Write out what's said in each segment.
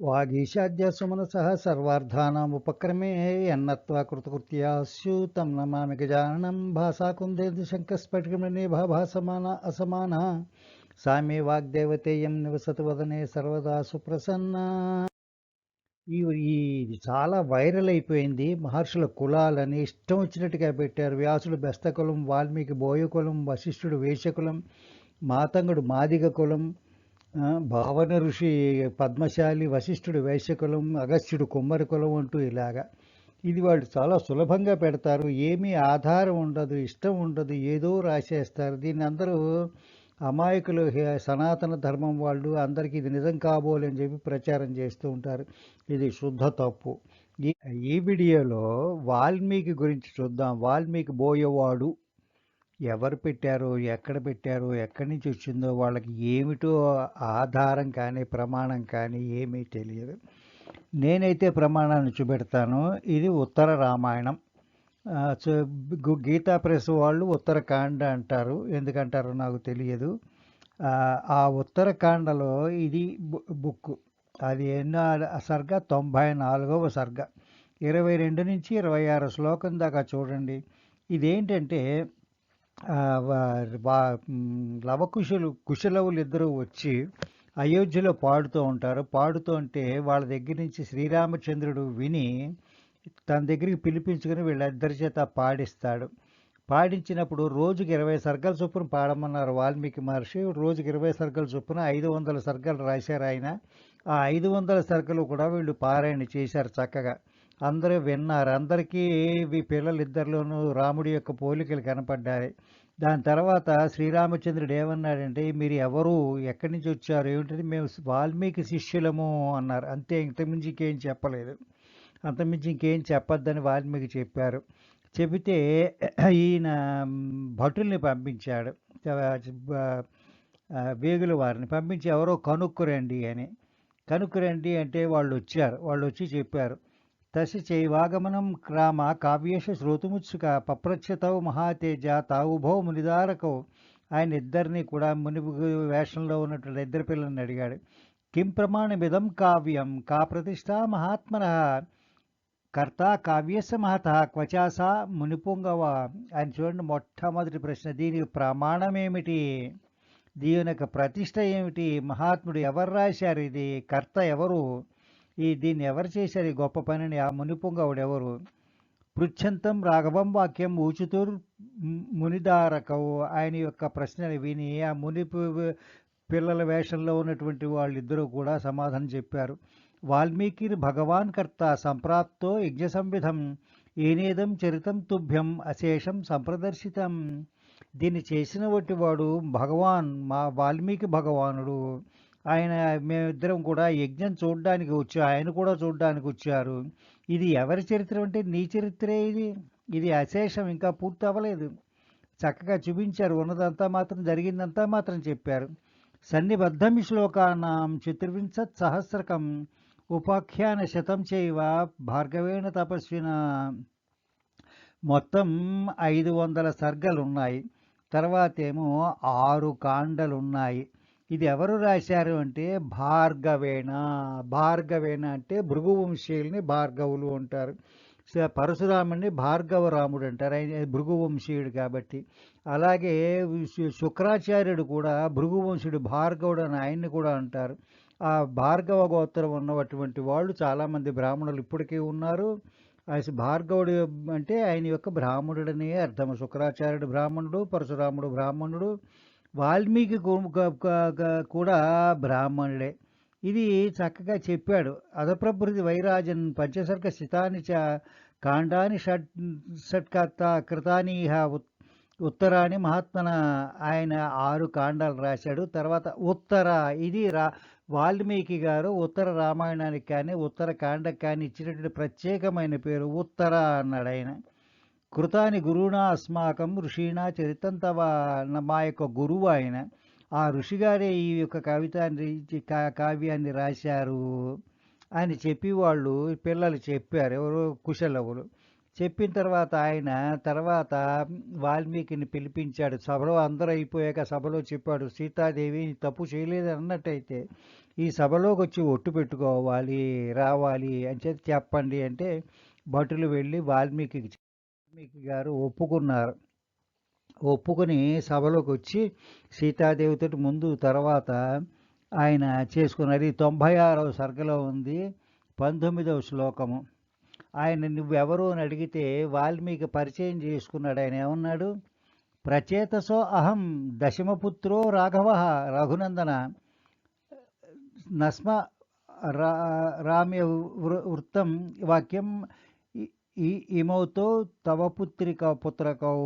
వాగీశాద్యసుమనసः సర్వార్థానాముపక్రమే యన్నత్వా కృతకృత్యా స్యూతం నమామి గజాననం భాసాకుందేందు శంకస్ఫటికమణిభా భాసమాన అసమాన సామే వాగ్దేవతేయం నివసతి వదనే సర్వదా సుప్రసన్న ఈ ఇది చాలా వైరల్ అయిపోయింది మహర్షుల కులాలని ఇష్టం వచ్చినట్టుగా పెట్టారు వ్యాసుడు బెస్తకులం వాల్మీకి బోయకులం వశిష్ఠుడు వేషకులం మాతంగుడు మాదిగ కులం భావన ఋషి పద్మశాలి వశిష్ఠుడు వైశ్యకులం అగస్త్యుడు కుమ్మరి కులం అంటూ ఇలాగా. ఇది వాళ్ళు చాలా సులభంగా పెడతారు. ఏమీ ఆధారం ఉండదు ఇష్టం ఉండదు ఏదో రాసేస్తారు. దీన్ని అందరూ అమాయకులు హే- సనాతన ధర్మం వాళ్ళు అందరికీ ఇది నిజం కాబోలని చెప్పి ప్రచారం చేస్తూ ఉంటారు. ఇది శుద్ధ తప్పు. ఈ ఈ వీడియోలో వాల్మీకి గురించి చూద్దాం. వాల్మీకి బోయేవాడు ఎవరు పెట్టారో ఎక్కడ పెట్టారో ఎక్కడి నుంచి వచ్చిందో వాళ్ళకి ఏమిటో ఆధారం కానీ ప్రమాణం కానీ ఏమీ తెలియదు. నేనైతే ప్రమాణాన్ని చూపెడతాను. ఇది ఉత్తర రామాయణం. గీతా ప్రెస్ వాళ్ళు ఉత్తరకాండ అంటారు. ఎందుకంటారో నాకు తెలియదు. ఆ, ఉత్తరకాండలో ఇది బు- బుక్ అది ఎన్నో సర్గ తొంభై నాలుగవ సర్గ. ఇరవై రెండు నుంచి ఇరవై ఆరు శ్లోకం దాకా చూడండి. ఇదేంటంటే లవకుశులు కుశలవులు ఇద్దరు వచ్చి అయోధ్యలో పాడుతూ ఉంటారు. పాడుతూ ఉంటే వాళ్ళ దగ్గర నుంచి శ్రీరామచంద్రుడు విని తన దగ్గరికి పిలిపించుకుని వీళ్ళిద్దరి చేత పాడిస్తాడు. పాడించినప్పుడు రోజుకి ఇరవై సర్గల చొప్పున పాడమన్నారు వాల్మీకి మహర్షి. రోజుకి ఇరవై సర్గల చొప్పున ఐదు వందల సర్గలు రాశారు ఆయన. ఆ ఐదు వందల సర్గలు కూడా వీళ్ళు పారాయణ చేశారు చక్కగా. అందరూ విన్నారు. అందరికీ ఈ పిల్లలిద్దరిలోనూ రాముడి యొక్క పోలికలు కనపడ్డాయి. దాని తర్వాత శ్రీరామచంద్రుడు ఏమన్నాడంటే మీరు ఎవరు? ఎక్కడి నుంచి వచ్చారు? ఏమిటంటే మేము వాల్మీకి శిష్యులము అన్నారు. అంతే ఇంతకుమించి ఇంకేం చెప్పలేదు. అంతకుమించి ఇంకేం చెప్పొద్దని వాల్మీకి చెప్పారు. చెబితే ఈయన భటుల్ని పంపించాడు. వేగుల వారిని పంపించి ఎవరో కనుక్కురండి అని. కనుక్కురండి అంటే వాళ్ళు వచ్చారు. వాళ్ళు వచ్చి చెప్పారు. తసి చైవాగమనం క్రామ కావ్యేష శ్రోతుముత్సుక పప్రచ్యతవు మహాతేజ తావుభో మునిదారకౌ. ఆయన ఇద్దరిని కూడా ముని వేషంలో ఉన్నటువంటి ఇద్దరు పిల్లల్ని అడిగాడు. కిం ప్రమాణమిదం కావ్యం? కా ప్రతిష్ట మహాత్మన? కర్త కావ్యస్య మహత? క్వచాస మునిపుంగవ? అని చూడండి మొట్టమొదటి ప్రశ్న దీనికి ప్రమాణమేమిటి? దీని యొక్క ప్రతిష్ట ఏమిటి? మహాత్ముడు ఎవరు రాశారు ఇది? కర్త ఎవరు? ఈ దీన్ని ఎవరు చేశారు? ఈ గొప్ప పనిని ఆ మునిపుంగవుడెవరు? పృచ్ఛంతం రాఘవం వాక్యం ఊచుతూర్ మునిదారకవు ఆయన యొక్క ప్రశ్నలు విని ఆ ముని పిల్లల వేషంలో ఉన్నటువంటి వాళ్ళిద్దరూ కూడా సమాధానం చెప్పారు. వాల్మీకి భగవాన్ కర్త సంప్రాప్తో యజ్ఞ సంవిధం ఏనేదం చరితం తుభ్యం అశేషం సంప్రదర్శితం. దీన్ని చేసిన వంటి వాడు భగవాన్ మా వాల్మీకి భగవానుడు. ఆయన మేమిద్దరం కూడా యజ్ఞం చూడడానికి వచ్చా ఆయన కూడా చూడడానికి వచ్చారు. ఇది ఎవరి చరిత్ర అంటే నీ చరిత్రే ఇది. ఇది అశేషం ఇంకా పూర్తి అవ్వలేదు. చక్కగా చూపించారు. ఉన్నదంతా మాత్రం జరిగిందంతా మాత్రం చెప్పారు. సన్నిబద్ధమి శ్లోకానాం చతుర్వింశత్ సహస్రకం ఉపాఖ్యాన శతం చేయవ భార్గవేణ తపస్విన. మొత్తం ఐదు వందల సర్గలు ఉన్నాయి తర్వాత ఏమో ఆరు కాండలు ఉన్నాయి ఇది ఎవరు రాశారు అంటే భార్గవేణ. భార్గవేణ అంటే భృగువంశీయుల్ని భార్గవులు అంటారు. పరశురాముడిని భార్గవ రాముడు అంటారు. ఆయన భృగువంశీయుడు కాబట్టి. అలాగే శుక్రాచార్యుడు కూడా భృగువంశుడు భార్గవుడు అని ఆయన్ని కూడా అంటారు. ఆ భార్గవ గోత్రం ఉన్నటువంటి వాళ్ళు చాలామంది బ్రాహ్మణులు ఇప్పటికీ ఉన్నారు. ఆయన భార్గవుడు అంటే ఆయన యొక్క బ్రాహ్మణుడనే అర్థం. శుక్రాచార్యుడు బ్రాహ్మణుడు పరశురాముడు బ్రాహ్మణుడు వాల్మీకి కూడా బ్రాహ్మణుడే ఇది చక్కగా చెప్పాడు. అధప్రభృతి వైరాజన్ పంచసర్గ శితాని చ కాండాని షట్ షట్కర్త కృతాని ఉత్తరాని మహాత్మన ఆయన ఆరు కాండాలు రాశాడు. తర్వాత ఉత్తర ఇది రా వాల్మీకి గారు ఉత్తర రామాయణానికి కానీ ఉత్తర కాండకి కానీ ఇచ్చినటువంటి ప్రత్యేకమైన పేరు ఉత్తర అన్నాడు ఆయన. కృతాని గురువునా అస్మాకం ఋషీణా చరితం తవ మా యొక్క గురువు ఆయన. ఆ ఋషిగారే ఈ యొక్క కవితాన్ని కావ్యాన్ని రాశారు అని చెప్పి వాళ్ళు పిల్లలు చెప్పారు. ఎవరు కుశలవులు చెప్పిన తర్వాత ఆయన తర్వాత వాల్మీకిని పిలిపించాడు. సభలో అందరూ అయిపోయాక సభలో చెప్పాడు సీతాదేవి తప్పు చేయలేదు అన్నట్టయితే ఈ సభలోకి వచ్చి ఒట్టు పెట్టుకోవాలి రావాలి అని చెప్పి చెప్పండి అంటే భటులు వెళ్ళి వాల్మీకి వాల్మీకి గారు ఒప్పుకున్నారు. ఒప్పుకొని సభలోకి వచ్చి సీతాదేవితోటి ముందు తర్వాత ఆయన చేసుకున్నారు. ఈ తొంభై ఆరవ సర్గలో ఉంది పంతొమ్మిదవ శ్లోకము. ఆయన నువ్వెవరు అని అడిగితే వాల్మీకి పరిచయం చేసుకున్నాడు. ఆయన ఏమన్నాడు? ప్రచేతసో అహం దశమపుత్రో రాఘవ రఘునందన నస్మ రా రామ్య వృ- వృత్తం వాక్యం ఈ- ఇమౌతో తవ పుత్రిక పుత్రకౌ.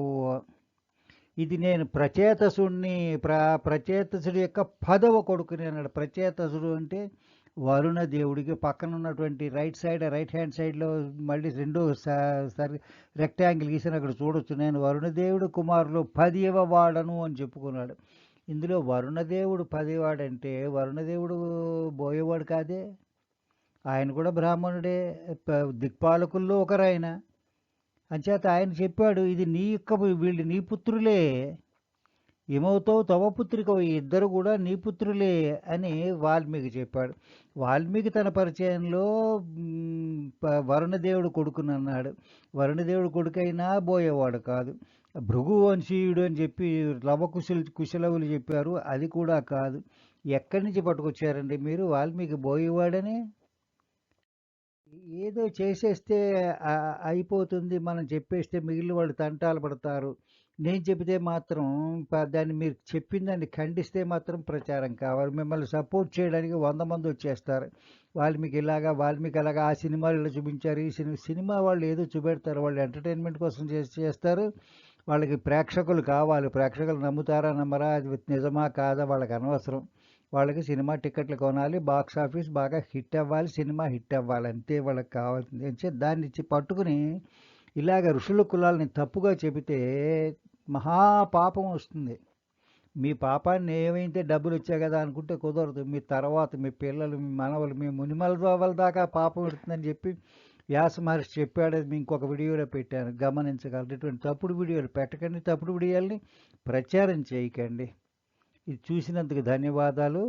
ఇది నేను ప్రచేతసుడిని ప్ర ప్రచేతసుడి యొక్క పదవ కొడుకుని అన్నాడు. ప్రచేతసుడు అంటే వరుణ దేవుడికి పక్కన ఉన్నటువంటి రైట్ సైడ్ రైట్ హ్యాండ్ సైడ్లో మళ్ళీ రెండు స- సరి రెక్టాంగిల్ గీసిన. అక్కడ చూడొచ్చు. నేను వరుణదేవుడు కుమారులు పదివ వాడను అని చెప్పుకున్నాడు. ఇందులో వరుణదేవుడు పదివాడంటే వరుణదేవుడు బోయేవాడు కాదే? ఆయన కూడా బ్రాహ్మణుడే దిక్పాలకుల్లో ఒకరాయన. అంచేత ఆయన చెప్పాడు ఇది నీ యొక్క వీళ్ళు నీ పుత్రులే. ఏమవుతావు? తవ పుత్రిక ఇద్దరు కూడా నీ పుత్రులే అని వాల్మీకి చెప్పాడు. వాల్మీకి తన పరిచయంలో వరుణదేవుడు కొడుకునన్నాడు వరుణదేవుడు కొడుకైనా బోయేవాడు కాదు. భృగు వంశీయుడు అని చెప్పి లవకుశులు కుశలవులు చెప్పారు. అది కూడా కాదు. ఎక్కడి నుంచి పట్టుకొచ్చారండి మీరు? వాల్మీకి బోయేవాడని? ఏదో చేసేస్తే అయిపోతుంది. మనం చెప్పేస్తే మిగిలిన వాళ్ళు తంటాలు పడతారు. నేను చెబితే మాత్రం ప- దాన్ని మీరు చెప్పిందాన్ని ఖండిస్తే మాత్రం ప్రచారం కావాలి. మిమ్మల్ని సపోర్ట్ చేయడానికి వంద మంది వచ్చేస్తారు. వాల్మీకి ఇలాగా వాల్మీకి అలాగా ఆ సినిమాలు ఇలా చూపించారు ఈ సినిమా సినిమా వాళ్ళు ఏదో చూపెడతారు. వాళ్ళు ఎంటర్టైన్మెంట్ కోసం చేసి చేస్తారు. వాళ్ళకి ప్రేక్షకులు కావాలి. ప్రేక్షకులు నమ్ముతారా నమ్మరా అది నిజమా కాదా వాళ్ళకి అనవసరం. వాళ్ళకి సినిమా టికెట్లు కొనాలి బాక్స్ ఆఫీస్ బాగా హిట్ అవ్వాలి సినిమా హిట్ అవ్వాలి అంతే వాళ్ళకి కావాల్సింది. అంటే దాన్ని ఇచ్చి పట్టుకుని ఇలాగ ఋషుల కులాలని తప్పుగా చెబితే మహాపాపం వస్తుంది. మీ పాపాన్ని ఏమైతే డబ్బులు వచ్చాయి కదా అనుకుంటే కుదరదు. మీ తర్వాత మీ పిల్లలు మీ మనవలు మీ మునిమల వాళ్ళ దాకా పాపం పెడుతుందని చెప్పి వ్యాస మహర్షి చెప్పాడు. అది ఇంకొక వీడియోలో పెట్టాను. గమనించగలరు. ఇటువంటి తప్పుడు వీడియోలు పెట్టకండి. తప్పుడు వీడియోల్ని ప్రచారం చేయకండి. ఇది చూసినందుకు ధన్యవాదాలు.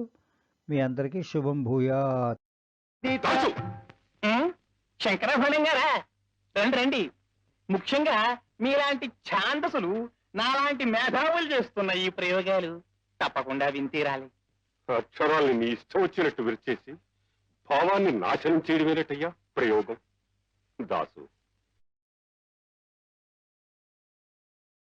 మీ అందరికీ శుభం భూయా దాసు! ఉం? శంకరభరణం గారా? రండి రండి. ముఖ్యంగా మీలాంటి ఛాందసులు నాలాంటి మేధావులు చేస్తున్న ఈ ప్రయోగాలు తప్పకుండా వింతీరాలి అక్షరాల్ని నీ ఇష్టం వచ్చినట్టు విరిచేసి భావాన్ని నాశనం చేయడమేనటయ్యా ప్రయోగం? దాసు